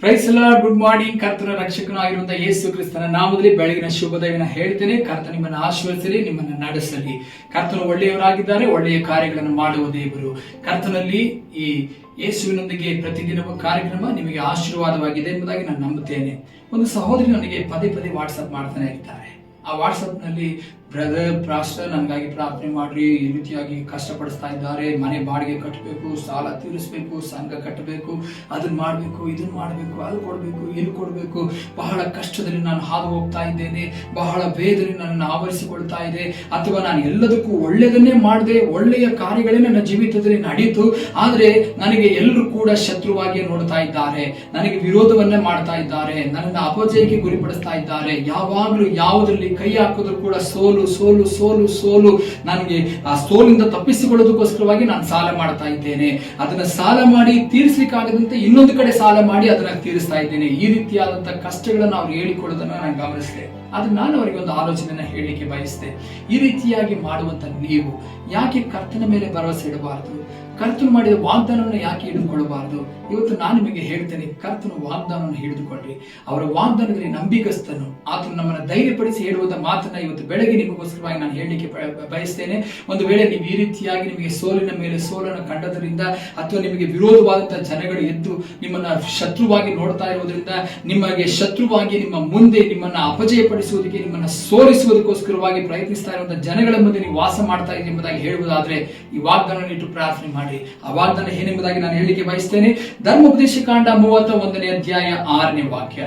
Price good morning ಕರ್ತನ ರಕ್ಷಕನಾಗಿರುವಂತಹ ಯೇಸು ಕ್ರಿಸ್ತನ ನಾಮದಲ್ಲಿ ಬೆಳಗಿನ ಶುಭದೈವನ ಹೇಳ್ತೇನೆ. ಕರ್ತ ನಿಮ್ಮನ್ನು ಆಶೀರ್ವದಿಸಲಿ, ನಿಮ್ಮನ್ನು ನಡೆಸಲಿ. ಕರ್ತನು ಒಳ್ಳೆಯವರಾಗಿದ್ದಾರೆ, ಒಳ್ಳೆಯ ಕಾರ್ಯಗಳನ್ನು ಮಾಡುವ ದೇವರು. ಕರ್ತನಲ್ಲಿ ಈ ಯೇಸುವಿನೊಂದಿಗೆ ಪ್ರತಿದಿನವೂ ಕಾರ್ಯಕ್ರಮ ನಿಮಗೆ ಆಶೀರ್ವಾದವಾಗಿದೆ ಎಂಬುದಾಗಿ ನಾನು ನಂಬುತ್ತೇನೆ. ಒಂದು ಸಹೋದರಿ ನನಗೆ ಪದೇ ಪದೇ ವಾಟ್ಸಪ್ ಮಾಡ್ತಾನೆ ಇರ್ತಾರೆ. ಆ ವಾಟ್ಸಪ್ನಲ್ಲಿ ಬ್ರದರ್ ಪ್ರಾಸ್ಟರ್ ನನಗಾಗಿ ಪ್ರಾರ್ಥನೆ ಮಾಡ್ರಿ. ಈ ರೀತಿಯಾಗಿ ಕಷ್ಟಪಡಿಸ್ತಾ ಇದ್ದಾರೆ. ಮನೆ ಬಾಡಿಗೆ ಕಟ್ಟಬೇಕು, ಸಾಲ ತೀರಿಸಬೇಕು, ಸಂಘ ಕಟ್ಟಬೇಕು ಅದನ್ನ ಮಾಡಬೇಕು ಇದನ್ನ ಮಾಡಬೇಕು, ಅದು ಕೊಡಬೇಕು, ಇದು ಕೊಡಬೇಕು. ಬಹಳ ಕಷ್ಟದಲ್ಲಿ ನಾನು ಹಾದು ಹೋಗ್ತಾ ಇದ್ದೇನೆ. ಬಹಳ ಬೇದನೆ ನನ್ನನ್ನು ಆವರಿಸಿಕೊಳ್ತಾ ಇದೆ. ಅಥವಾ ನಾನು ಎಲ್ಲದಕ್ಕೂ ಒಳ್ಳೆಯದನ್ನೇ ಮಾಡಿದೆ. ಒಳ್ಳೆಯ ಕಾರ್ಯಗಳೇ ನನ್ನ ಜೀವಿತದಲ್ಲಿ ನಡೀತು. ಆದರೆ ನನಗೆ ಎಲ್ಲರೂ ಕೂಡ ಶತ್ರುವಾಗಿ ನೋಡ್ತಾ ಇದ್ದಾರೆ. ನನಗೆ ವಿರೋಧವನ್ನೇ ಮಾಡ್ತಾ ಇದ್ದಾರೆ. ನನ್ನ ಅಪಜಯಕ್ಕೆ ಗುರಿಪಡಿಸ್ತಾ ಇದ್ದಾರೆ. ಯಾವಾಗಲೂ ಯಾವುದರಲ್ಲಿ ಕೈ ಹಾಕಿದ್ರು ಕೂಡ ಸೋಲು ಸೋಲು ಸೋಲು ಸೋಲು ನನಗೆ ಆ ಸೋಲಿಂದ ತಪ್ಪಿಸಿಕೊಳ್ಳೋದಕ್ಕೋಸ್ಕರವಾಗಿ ನಾನು ಸಾಲ ಮಾಡ್ತಾ ಇದ್ದೇನೆ. ಅದನ್ನ ಸಾಲ ಮಾಡಿ ತೀರಿಸಲಿಕ್ಕಾಗದಂತೆ ಇನ್ನೊಂದು ಕಡೆ ಸಾಲ ಮಾಡಿ ಅದನ್ನ ತೀರಿಸ್ತಾ ಇದ್ದೇನೆ. ಈ ರೀತಿಯಾದಂತಹ ಕಷ್ಟಗಳನ್ನು ಅವ್ರು ಹೇಳಿಕೊಳ್ಳೋದನ್ನ ನಾನು ಗಮನಿಸಿದೆ. ಆದ್ರೆ ನಾನು ಅವರಿಗೆ ಒಂದು ಆಲೋಚನೆಯನ್ನ ಹೇಳಲಿಕ್ಕೆ ಬಯಸಿದೆ. ಈ ರೀತಿಯಾಗಿ ಮಾಡುವಂತ ನೀವು ಯಾಕೆ ಕರ್ತನ ಮೇಲೆ ಭರವಸೆ ಇಡಬಾರದು? ಕರ್ತನು ಮಾಡಿದ ವಾಗ್ದಾನವನ್ನು ಯಾಕೆ ಹಿಡಿದುಕೊಳ್ಳಬಾರದು? ಇವತ್ತು ನಾನು ನಿಮಗೆ ಹೇಳ್ತೇನೆ, ಕರ್ತನ ವಾಗ್ದಾನವನ್ನು ಹಿಡಿದುಕೊಳ್ಳಿ. ಅವರ ವಾಗ್ದಾನದಲ್ಲಿ ನಂಬಿಕಸ್ತನು ಆತನು ನಮ್ಮನ್ನು ಧೈರ್ಯಪಡಿಸಿ ಹೇಳುವುದ ಮಾತನ್ನ ಇವತ್ತು ಬೆಳಗ್ಗೆ ನಿಮಗೋಸ್ಕರವಾಗಿ ನಾನು ಹೇಳಲಿಕ್ಕೆ ಬಯಸ್ತೇನೆ. ಒಂದು ವೇಳೆ ನೀವು ಈ ರೀತಿಯಾಗಿ ನಿಮಗೆ ಸೋಲಿನ ಮೇಲೆ ಸೋಲನ್ನು ಕಂಡದರಿಂದ ಅಥವಾ ನಿಮಗೆ ವಿರೋಧವಾದಂತಹ ಜನಗಳು ಎದ್ದು ನಿಮ್ಮನ್ನ ಶತ್ರುವಾಗಿ ನೋಡ್ತಾ ಇರುವುದರಿಂದ, ನಿಮಗೆ ಶತ್ರುವಾಗಿ ನಿಮ್ಮ ಮುಂದೆ ನಿಮ್ಮನ್ನ ಅಪಜಯಪಡಿಸುವುದಕ್ಕೆ, ನಿಮ್ಮನ್ನ ಸೋಲಿಸುವುದಕ್ಕೋಸ್ಕರವಾಗಿ ಪ್ರಯತ್ನಿಸ್ತಾ ಇರುವಂತಹ ಜನಗಳ ಮುಂದೆ ನೀವು ವಾಸ ಮಾಡ್ತಾ ಇದ್ದೀರಿ ಎಂಬುದಾಗಿ ಹೇಳುವುದಾದ್ರೆ, ಈ ವಾಗ್ದಾನ ಇಟ್ಟು ಪ್ರಾರ್ಥನೆ ಮಾಡಿ. ಆ ವಾಗ್ದಾನ ಏನೆಂಬುದಾಗಿ ನಾನು ಹೇಳಲಿಕ್ಕೆ ಬಯಸ್ತೇನೆ. ಧರ್ಮೋಪದೇಶ ಕಾಂಡ ಮೂವತ್ತ ಒಂದನೇ ಅಧ್ಯಾಯ ಆರನೇ ವಾಕ್ಯ.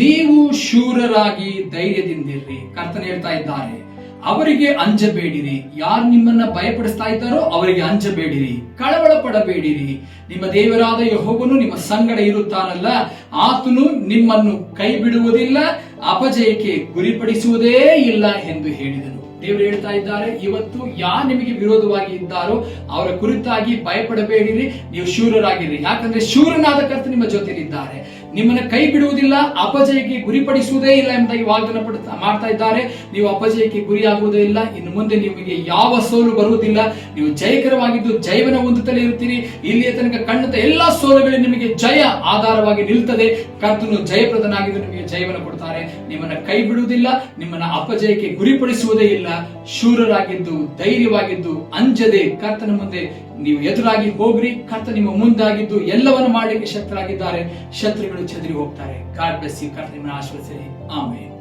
ನೀವು ಶೂರರಾಗಿ ಧೈರ್ಯದಿಂದಿರ್ರಿ ಕರ್ತನ ಹೇಳ್ತಾ ಇದ್ದಾರೆ, ಅವರಿಗೆ ಅಂಜಬೇಡಿರಿ ಯಾರು ನಿಮ್ಮನ್ನ ಭಯಪಡಿಸ್ತಾ ಇದ್ದಾರೋ ಅವರಿಗೆ ಅಂಜಬೇಡಿರಿ ಕಳವಳ ಪಡಬೇಡಿರಿ. ನಿಮ್ಮ ದೇವರಾದ ಯಹೋವನು ನಿಮ್ಮ ಸಂಗಡ ಇರುತ್ತಾನಲ್ಲ, ಆತನು ನಿಮ್ಮನ್ನು ಕೈ ಬಿಡುವುದಿಲ್ಲ ಅಪಜಯಕ್ಕೆ ಗುರಿಪಡಿಸುವುದೇ ಇಲ್ಲ ಎಂದು ಹೇಳಿದನು. ದೇವರು ಹೇಳ್ತಾ ಇದ್ದಾರೆ, ಇವತ್ತು ಯಾರು ನಿಮಗೆ ವಿರೋಧವಾಗಿ ಇದ್ದಾರೋ ಅವರ ಕುರಿತಾಗಿ ಭಯಪಡಬೇಡಿರಿ, ನೀವು ಶೂರರಾಗಿರಿ. ಯಾಕಂದ್ರೆ ಶೂರನಾದ ಕರ್ತ ನಿಮ್ಮ ಜೊತೆಲಿದ್ದಾರೆ. ನಿಮ್ಮನ್ನ ಕೈ ಬಿಡುವುದಿಲ್ಲ, ಅಪಜಯಕ್ಕೆ ಗುರಿಪಡಿಸುವುದೇ ಇಲ್ಲ ಎಂಬುದಾಗಿ ವಾಗ್ದಾನ ಪಡ್ತಾ ಮಾಡ್ತಾ ಇದ್ದಾರೆ. ನೀವು ಅಪಜಯಕ್ಕೆ ಗುರಿಯಾಗುವುದೇ ಇಲ್ಲ, ಇನ್ನು ಮುಂದೆ ನಿಮಗೆ ಯಾವ ಸೋಲು ಬರುವುದಿಲ್ಲ. ನೀವು ಜಯಕರವಾಗಿದ್ದು ಜಯವನ ಹೊಂದುತ್ತಲೇ ಇರ್ತೀರಿ ಇಲ್ಲಿಯ ತನಕ ಕಂಡಂತ ಎಲ್ಲಾ ಸೋಲುಗಳು ನಿಮಗೆ ಜಯ ಆಧಾರವಾಗಿ ನಿಲ್ತದೆ. ಕರ್ತನು ಜಯಪ್ರದನಾಗಿದ್ದು ನಿಮಗೆ ಜೈವನ ಕೊಡ್ತಾರೆ. ನಿಮ್ಮನ್ನ ಕೈ ಬಿಡುವುದಿಲ್ಲ, ನಿಮ್ಮನ್ನ ಅಪಜಯಕ್ಕೆ ಗುರಿಪಡಿಸುವುದೇ ಇಲ್ಲ. ಶೂರರಾಗಿದ್ದು, ಧೈರ್ಯವಾಗಿದ್ದು, ಅಂಜದೆ ಕರ್ತನ ಮುಂದೆ ನೀವು ಎದುರಾಗಿ ಹೋಗ್ರಿ. ಕರ್ತ ನಿಮ್ಮ ಮುಂದಾಗಿದ್ದು ಎಲ್ಲವನ್ನು ಮಾಡಲಿಕ್ಕೆ ಶಕ್ತರಾಗಿದ್ದಾರೆ. ಶತ್ರುಗಳು छतरी होता है। कार्य कर आश्वस्त रहे आमेन।